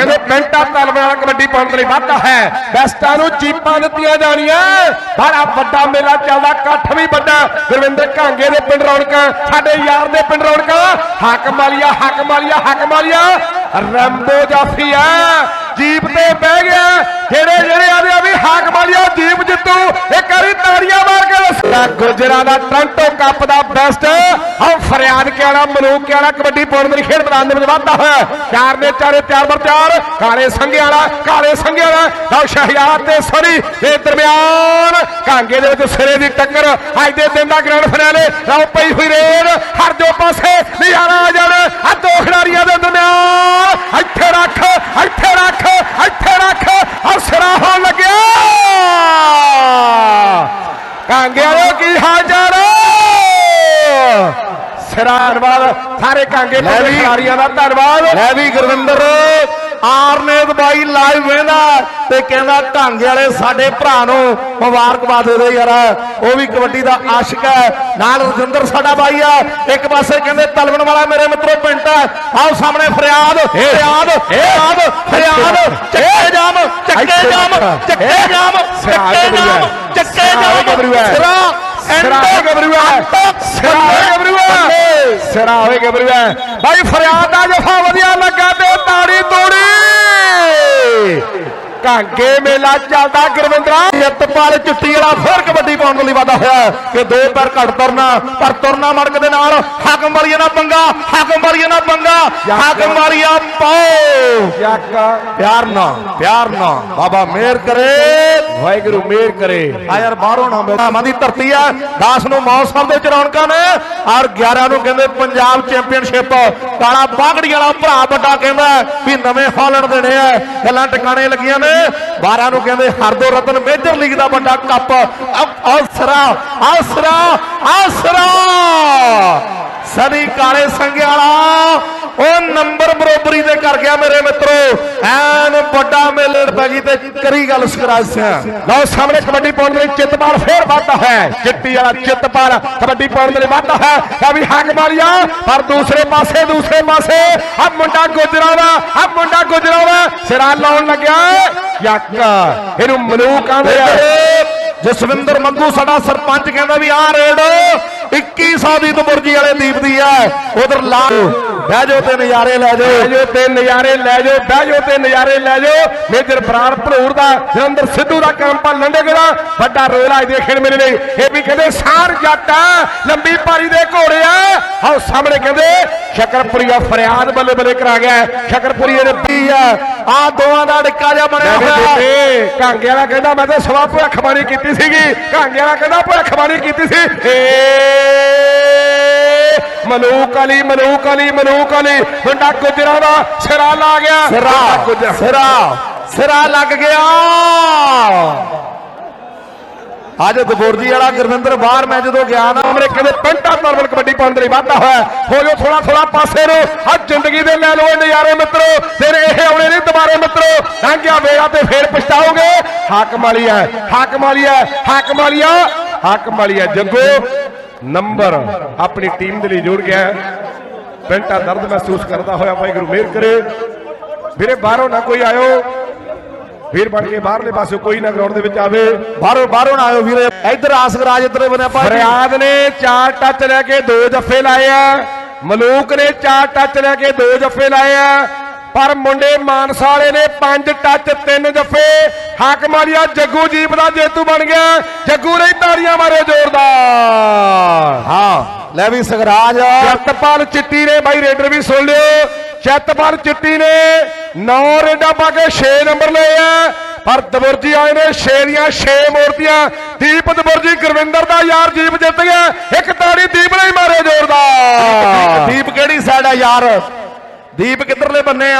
ਕਹਿੰਦੇ ਪੈਂਟਾ ਤਲਵੇ ਵਾਲਾ ਕਬੱਡੀ ਪਾਉਣ ਦੇ ਲਈ ਵਾਧਾ ਹੈ। ਬੈਸਟਾਂ ਨੂੰ ਚੀਪਾਂ ਦਿੱਤੀਆਂ ਜਾਣੀਆਂ। ਬੜਾ ਵੱਡਾ ਮੇਲਾ ਚੱਲਦਾ, ਇਕੱਠ ਵੀ ਵੱਡਾ। ਗੁਰਵਿੰਦਰ ਘਾਂਗੇ ਦੇ ਪਿੰਡ ਰੌਣਕਾਂ, ਸਾਡੇ ਯਾਰ ਦੇ ਪਿੰਡ ਰੌਣਕਾਂ। ਹਾਕਮ ਵਾਲੀਆ ਹਾਕਮ ਵਾਲੀਆ ਹਾਕਮ ਵਾਲੀਆ ਰੰਬੋ ਜਾਫੀ ਜੀਪ ਤੇ ਬਹਿ ਗਿਆ। ਜਿਹੜੇ ਜਿਹੜੇ ਆਦੇ ਆ ਵੀ ਹਾਕਮ ਵਾਲੀਆ ਜੀਪ ਜਿੱਤੂ, ਇੱਕ ਵਾਰੀ ਤਾੜੀਆਂ ਮਾਰ ਕੇ ਦੱਸਦਾ ਗੁਜਰਾਂ ਦਾ ਟ੍ਰਾਂਟੋ ਕੱਪ ਦਾ ਬੈਸਟ ਆਹ ਫਰਿਆਦ ਕਿਆਣਾ ਮਲੂਕ ਕਿਆਣਾ ਕਬੱਡੀ ਪਾਉਣ ਦੇ ਖੇਡ ਮੈਦਾਨ ਦੇ ਵਿੱਚ ਵਾਧਾ ਹੋਇਆ। ਚਾਰ ਨੇ ਚਾਰੇ ਚਾਰ ਬਰ ਚਾਰ ਕਾਲੇ ਸੰਘੇ ਵਾਲਾ, ਕਾਲੇ ਸੰਘੇ ਵਾਲਾ। ਲਓ ਸ਼ਹਿਯਾਦ ਤੇ ਸੋਨੀ ਦੇ ਦਰਮਿਆਨ। ਕਾਂਗੇ ਦੇ ਵਿੱਚ ਸਿਰੇ ਦੀ ਟੱਕਰ, ਅੱਜ ਦੇ ਦਿਨ ਦਾ ਗ੍ਰੈਂਡ ਫਿਨਾਲੇ ਲਓ ਪਈ ਹੋਈ ਰੇਡ, ਹਰ ਦੋ ਪਾਸੇ ਨਜ਼ਾਰਾ ਆ ਜਾਣਾ ਆ ਦੋ ਖਿਡਾਰੀਆਂ ਦੇ ਦਰਮਿਆਨ ਇੱਥੇ ਰੱਖ ਇੱਥੇ ਰੱਖ ਇੱਥੇ ਰੱਖ ਆ ਸਿਰਾ ਹੋਣ ਲੱਗਿਆ ਕਾਂਗੇ ਵਾਲੋ ਕੀ ਹਾਲ ਚਾਲ? ਸਿਰਾ ਧੰਨਵਾਦ ਸਾਰੇ ਕਾਂਗੇ ਦੇ। ਖਿਡਾਰੀਆਂ ਦਾ ਧੰਨਵਾਦ। ਲੈ ਵੀ ਗੁਰਵਿੰਦਰ ਆਰਨੇਤ ਬਾਈ ਲਾਈਵ ਵੇਂਦਾ ਤੇ ਕਹਿੰਦਾ ਢਾਂਗੇ ਵਾਲੇ ਸਾਡੇ ਭਰਾ ਨੂੰ ਮੁਬਾਰਕਬਾਦ ਦੇ ਦੇ ਯਾਰ। ਉਹ ਵੀ ਕਬੱਡੀ ਦਾ ਆਸ਼ਿਕ ਹੈ। ਨਾਲ ਰਜਿੰਦਰ ਸਾਡਾ ਬਾਈ ਆ। ਇੱਕ ਪਾਸੇ ਕਹਿੰਦੇ ਤਲਵਣ ਵਾਲਾ ਮੇਰੇ ਮਿੱਤਰੋ ਪਿੰਟ ਹੈ। ਆਓ ਸਾਹਮਣੇ ਫਰਿਆਦ ਫਰਿਆਦ ਫਰਿਆਦ ਫਰਿਆਦ ਚੱਕੇ ਜਾਮ ਚੱਕੇ ਜਾਮ ਚੱਕੇ ਜਾਮ। ਚੱਕੇ ਜਾਮ ਚੱਕੇ ਜਾਮ ਸਿਰਾ ਸਿਰਾ ਹੋਏ ਗੱਭਰੂ ਹੈ। ਸਿਰਾ ਗੱਭਰੂ ਹੈ। ਸਿਰਾ ਹੋਏ ਗੱਭਰੂ ਹੈ। ਭਾਈ ਫਰਿਆਦ ਦਾ ਜਫਾ ਵਧੀਆ ਲੱਗਾ ਤੇ ਤਾੜੀ ਤੋੜੀ। ਕਾਂਗੇ ਮੇਲਾ ਚੱਲਦਾ ਗੁਰਵਿੰਦਰਾ। ਯਤਪਾਲ ਚੁੱਟੀ ਵਾਲਾ ਫਿਰ ਕਬੱਡੀ ਪਾਉਣ ਦੇ ਲਈ ਵਾਦਾ ਹੋਇਆ ਕਿ ਦੋ ਪੈਰ ਘੱਟ ਤੁਰਨਾ ਪਰ ਤੁਰਨਾ ਮੜਕ ਦੇ ਨਾਲ ਹਾਕਮ ਵਾਲੀਆ ਨਾਲ ਪੰਗਾ ਹਾਕਮ ਵਾਲੀਆ ਨਾਲ ਪੰਗਾ ਹਾਕਮ ਵਾਲੀਆ ਪਾਓ। ਪਿਆਰ ਨਾ ਪਿਆਰ ਨਾ ਬਾਬਾ ਮਿਹਰ ਕਰੇ ਵਾਹਿਗੁਰੂ ਮਿਹਰ ਕਰੇ। ਆ ਯਾਰ ਬਾਹਰੋਂ ਨਾ ਮਾਂ ਦੀ ਧਰਤੀ ਆ 10 ਨੂੰ ਸਾਹਿਬ ਦੇ ਵਿੱਚ ਰੌਣਕਾਂ ਨੇ। ਔਰ 11 ਨੂੰ ਕਹਿੰਦੇ ਪੰਜਾਬ ਚੈਂਪੀਅਨਸ਼ਿਪ ਕਾਲਾ ਬਾਗੜੀ ਵਾਲਾ ਭਰਾ ਵੱਡਾ ਕਹਿੰਦਾ ਵੀ ਨਵੇਂ ਹਾਲੈਂਡ ਦੇਣੇ ਆ। ਗੱਲਾਂ ਟਿਕਾਣੇ ਲੱਗੀਆਂ ਨੇ। 12 ਨੂੰ ਕਹਿੰਦੇ ਹਰਦੋ ਰਤਨ ਮੇਜਰ ਲੀਗ ਦਾ ਵੱਡਾ ਕੱਪ। ਆਸਰਾ ਆਸਰਾ ਆਸਰਾ। ਸਦੀ ਕਾਲੇ ਸੰਘੇ ਉਹ ਨੰਬਰ ਬਰੋਬਰੀ ਦੇ ਕਰ ਗਿਆ ਮੇਰੇ ਮਿੱਤਰੋ। ਐਨ ਵੱਡਾ ਮੇਲੇ ਪੈ ਗਈ ਤੇ ਕਰੀ ਗੱਲ ਸਕਰਾਜ ਸਿਆ। ਲਓ ਸਾਹਮਣੇ ਕਬੱਡੀ ਪਾਉਣ ਦੇ ਚਿੱਤਪਾਲ ਫੇਰ ਵਾਧਾ ਹੈ। ਚਿੱਟੀ ਵਾਲਾ ਚਿੱਤਪਾਲ ਕਬੱਡੀ ਪਾਉਣ ਦੇ ਲਈ ਹੈ। ਆ ਵੀ ਹੱਕ ਮਾਰਿਆ, ਪਰ ਦੂਸਰੇ ਪਾਸੇ ਦੂਸਰੇ ਪਾਸੇ। ਆ ਮੁੰਡਾ ਗੁਜਰਾ ਆ ਮੁੰਡਾ ਗੁਜਰਾ ਸਿਰਾ ਲਾਉਣ ਲੱਗਿਆ। ਯੱਕ। ਇਹਨੂੰ ਮਲੂਕ ਆਂਦੇ ਆ। ਜਸਵਿੰਦਰ ਮੰਗੂ ਸਾਡਾ ਸਰਪੰਚ ਕਹਿੰਦਾ ਵੀ ਆਹ ਰੇਡ 2100 ਦੀ ਤਬੁਰਜੀ ਵਾਲੇ ਦੀਪ ਦੀ ਹੈ ਉਧਰ ਲਾ ਬਹਿ ਜਾਓ ਤੇ ਨਜ਼ਾਰੇ ਲੈ ਲੈ ਜਾਓ ਜਾਓ ਤੇ ਨਜ਼ਾਰੇ ਲੈ ਜਾਓ। ਬਹਿ ਜਾਓ ਤੇ ਨਜ਼ਾਰੇ ਲੈ ਜਾਓ। ਮੇਜਰ ਬਰਾੜ ਭਲੂਰ ਦਾ, ਜਲੰਧਰ ਸਿੱਧੂ ਦਾ ਕੰਮ ਪਾ ਲੰਡੇ ਦਾ ਵੱਡਾ ਰੋਲ ਅੱਜ ਦੇਖਣ ਮੇਰੇ ਲਈ ਇਹ ਵੀ ਕਹਿੰਦੇ ਸਾਰ ਜੱਟ ਆ। ਲੰਬੀ ਪਾਰੀ ਦੇ ਘੋੜੇ ਆ। ਆਓ ਸਾਹਮਣੇ ਕਹਿੰਦੇ ਸ਼ਕਰਪੁਰੀਆ ਫਰਿਆਦ ਬੱਲੇ ਬੱਲੇ ਕਰਾ ਗਿਆ। ਹੈ। ਸ਼ਕਰਪੁਰੀਏ ਨੇ ਕੀ ਆ। ਆ ਦੋਵਾਂ ਦਾ ਡਿੱਕਾ ਜਿਹਾ ਬਣਿਆ ਹੋਇਆ। ਕਾਂਗੇ ਵਾਲਾ ਕਹਿੰਦਾ ਮੈਂ ਤਾਂ ਸਵਾ ਭਵਿੱਖਬਾਣੀ ਕੀਤੀ ਸੀਗੀ। ਕਾਂਗੇ ਵਾਲਾ ਕਹਿੰਦਾ ਭਵਿੱਖਬਾਣੀ ਕੀਤੀ ਸੀ। ਮਲੂਕ ਅਲੀ ਮਲੂਕ ਅਲੀ ਮਲੂਕ ਅਲੀ। ਮੁੰਡਾ ਗੁਜਰਾ ਦਾ ਸਿਰਾ ਲਾ ਗਿਆ। ਸਿਰਾ ਸਿਰਾ ਸਿਰਾ ਲੱਗ ਗਿਆ। ਅੱਜ ਦਬੋਰਜੀ ਵਾਲਾ ਗੁਰਵਿੰਦਰ ਬਾਹਰ, ਮੈਂ ਜਦੋਂ ਗਿਆ ਨਾ ਸਾਹਮਣੇ ਕਹਿੰਦੇ ਪੈਂਟਾ ਤਰਵਲ ਕਬੱਡੀ ਪਾਉਣ ਦੇ ਲਈ ਵਾਧਾ ਹੋਇਆ ਹੋ। ਜਾਓ ਥੋੜਾ ਥੋੜਾ ਪਾਸੇ ਨੂੰ। ਆ ਜ਼ਿੰਦਗੀ ਦੇ ਲੈ ਲਓ ਨਜ਼ਾਰੇ ਮਿੱਤਰੋ। ਫਿਰ ਇਹ ਆਉਣੇ ਨਹੀਂ ਦੁਬਾਰੇ ਮਿੱਤਰੋ। ਲੰਘਿਆ ਵੇਲਾ ਤੇ ਫੇਰ ਪਛਤਾਓਗੇ। ਹਾਕਮ ਵਾਲੀ ਹੈ, ਹਾਕਮ ਵਾਲੀ ਹੈ, ਹਾਕਮ ਵਾਲੀ ਆ। ਹਾਕਮ ਵਾਲੀ ਹੈ। ਜੱਗੋ, ਨੰਬਰ ਆਪਣੀ ਟੀਮ ਦੇ ਲਈ ਜੁੜ ਗਿਆ ਹੈ। ਪੈਂਟਾ ਦਰਦ ਮਹਿਸੂਸ ਕਰਦਾ ਹੋਇਆ ਵਾਹਿਗੁਰੂ ਮਿਹਰ ਕਰੇ। ਵੀਰੇ, ਬਾਹਰੋਂ ਨਾ ਕੋਈ ਆਇਓ। ਵੀਰ ਬਣ ਕੇ ਬਾਹਰਲੇ ਪਾਸੇ ਕੋਈ ਨਾ ਗਰਾਊਂਡ ਦੇ ਵਿੱਚ ਆਵੇ। ਬਾਹਰੋਂ ਬਾਹਰੋਂ ਨਾ ਆਇਓ ਵੀਰੇ। ਇੱਧਰ ਆਸਗਰਾਜ ਇੱਧਰ ਬਣਿਆ ਭਾਈ। ਫਰਿਆਦ ਨੇ ਚਾਰ ਟੱਚ ਲੈ ਕੇ ਦੋ ਜੱਫੇ ਲਾਏ ਆ। ਮਲੂਕ ਨੇ ਚਾਰ ਟੱਚ ਲੈ ਕੇ ਦੋ ਜੱਫੇ ਲਾਏ ਆ। ਪਰ ਮੁੰਡੇ ਮਾਨਸਾ ਵਾਲੇ ਨੇ ਪੰਜ ਟੱਚ ਤਿੰਨ ਜੱਫੇ। ਹਾਕਮ ਵਾਲੀਆ ਜੱਗੂ ਜੀਪ ਦਾ ਜੇਤੂ ਬਣ ਗਿਆ। ਜੱਗੂ ਨੇ ਤਾੜੀਆਂ ਮਾਰੇ ਜ਼ੋਰਦਾਰ। ਹਾਂ ਲੈ ਵੀ ਸਗਰਾਜ ਚਤਪਾਲ ਚਿੱਟੀ ਨੇ ਬਾਈ ਰੇਡਰ ਵੀ ਸੁਣ ਲਿਓ। ਚਤਪਾਲ ਚਿੱਟੀ ਨੇ 9 ਰੇਡਾ ਪਾ ਕੇ 6 ਨੰਬਰ ਲਏ ਆ। ਪਰ ਦਬੁਰਜੀ ਆਏ ਨੇ 6 ਦੀਆਂ 6 ਮੂਰਤੀਆਂ ਦੀਪ ਦਬੁਰਜੀ, ਗੁਰਵਿੰਦਰ ਦਾ ਯਾਰ ਜੀਪ ਜਿੱਤ ਗਿਆ। ਇੱਕ ਤਾੜੀ ਦੀਪ ਨੇ ਮਾਰੇ ਜ਼ੋਰਦਾਰ। ਦੀਪ ਕਿਹੜੀ ਸਾਈਡ ਆ ਯਾਰ? ਦੀਪ ਕਿੱਧਰਲੇ ਬੰਨੇ ਆ?